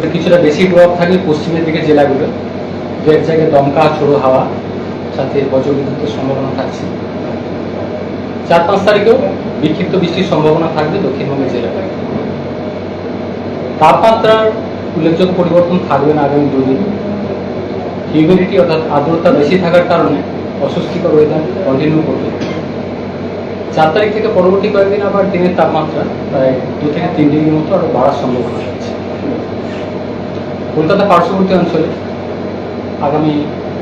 তবে কিছুটা বেশি প্রভাব থাকে পশ্চিমের দিকে জেলাগুলো দু এক জায়গায় দমকা, ছোড়ো হাওয়া সাথে বজ্রবিদ্যুতের সম্ভাবনা থাকছে। চার পাঁচ তারিখেও বিক্ষিপ্ত বৃষ্টির সম্ভাবনা থাকবে দক্ষিণবঙ্গের জেলায় তাপমাত্রার উল্লেখযোগ্য পরিবর্তন থাকবে না আগামী দুদিন হিউমিডিটি অর্থাৎ আর্দ্রতা বেশি থাকার কারণে অস্বস্তিকর ওয়েদার কন্টিনিউ করবে। চার তারিখ থেকে পরবর্তী কয়েকদিন আবার দিনের তাপমাত্রা প্রায় দু থেকে তিন ডিগ্রির মতো আরও বাড়ার সম্ভাবনা। কলকাতা পার্শ্ববর্তী অঞ্চলে আগামী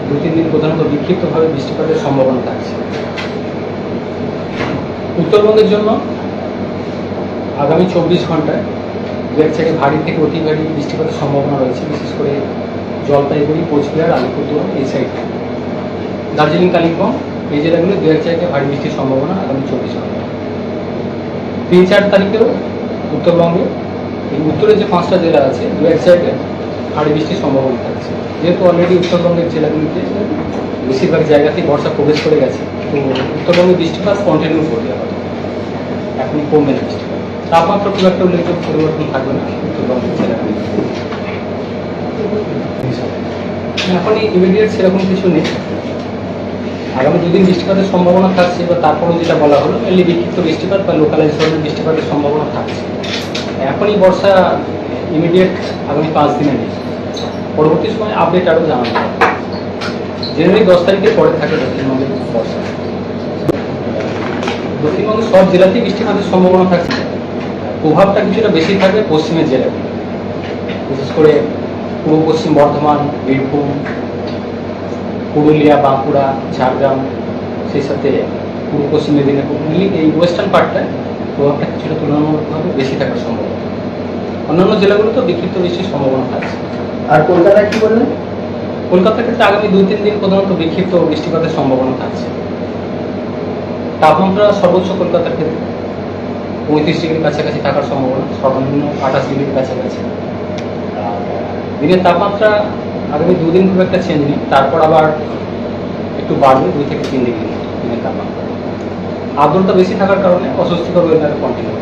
দু, তিন দিন প্রধানত বিক্ষিপ্তভাবে বৃষ্টিপাতের সম্ভাবনা থাকছে। উত্তরবঙ্গের জন্য আগামী চব্বিশ ঘন্টায় দু এক ভারী থেকে অতি ভারী বৃষ্টিপাতের সম্ভাবনা রয়েছে, বিশেষ করে জলপাইগুড়ি, কোচবিহার, আলিপুরদুয়ার এই সাইডে দার্জিলিং, কালিম্পং এই জেলাগুলো দু এক জায়গায় ভারী বৃষ্টির সম্ভাবনা আগামী চব্বিশ ঘণ্টা তিন, চার তারিখেও উত্তরবঙ্গে, এই উত্তরের যে পাঁচটা জেলা আছে, দু এক জায়গায় ভারী বৃষ্টির সম্ভাবনা থাকছে। যেহেতু অলরেডি উত্তরবঙ্গের জেলাগুলিতে বেশিরভাগ জায়গাতেই বর্ষা প্রবেশ করে গেছে, তো উত্তরবঙ্গে বৃষ্টিপাত কন্টিনিউ করবে আবার এখনই কমবে না বৃষ্টিপাত। তাপমাত্রা খুব একটা উল্লেখযোগ্য পরিবর্তন থাকবে না উত্তরবঙ্গের জেলাগুলিতে। এখনই ইমিডিয়েট সেরকম কিছু নেই। আগামী দুদিন বৃষ্টিপাতের সম্ভাবনা থাকছে, বা তারপরেও যেটা বলা হলো মেনলি বিক্ষিপ্ত বৃষ্টিপাত বা লোকালাইজ ধরনের বৃষ্টিপাতের সম্ভাবনা থাকছে। এখনই বর্ষা ইমিডিয়েট আগামী পাঁচ দিনে নেই পরবর্তী সময় আপডেট আরও জানানো হবে জেনারেলি দশ তারিখের পরে থাকে দক্ষিণবঙ্গের বর্ষা। দক্ষিণবঙ্গের সব জেলাতেই বৃষ্টিপাতের সম্ভাবনা থাকছে। প্রভাবটা কিছুটা বেশি থাকবে পশ্চিমের জেলায়। বিশেষ করে পূর্ব পশ্চিম বর্ধমান, বীরভূম, পুরুলিয়া, বাঁকুড়া, ঝাড়গ্রাম, সেই সাথে পূর্ব পশ্চিম মেদিনীপুর এই ওয়েস্টার্ন পার্টটায় প্রভাবটা কিছুটা তুলনামূলকভাবে বেশি থাকার সম্ভাবনা। অন্যান্য জেলাগুলোতেও বিক্ষিপ্ত বৃষ্টির সম্ভাবনা থাকছে। আর কলকাতায় কি বললেন? কলকাতার ক্ষেত্রে আগামী দুই, তিন দিন প্রধানত বিক্ষিপ্ত বৃষ্টিপাতের সম্ভাবনা থাকছে। তাপমাত্রা সর্বোচ্চ কলকাতার ক্ষেত্রে পঁয়ত্রিশ ডিগ্রির কাছাকাছি থাকার সম্ভাবনা, সর্বনিম্ন আঠাশ ডিগ্রির কাছাকাছি। দিনের তাপমাত্রা আগামী দুদিন খুব একটা চেঞ্জ নেই, তারপর আবার একটু বাড়বে দুই থেকে তিন ডিগ্রি দিনের তাপমাত্রা। আর্দ্রতা বেশি থাকার কারণে অস্বস্তিকর ওয়েদার কন্টিনিউ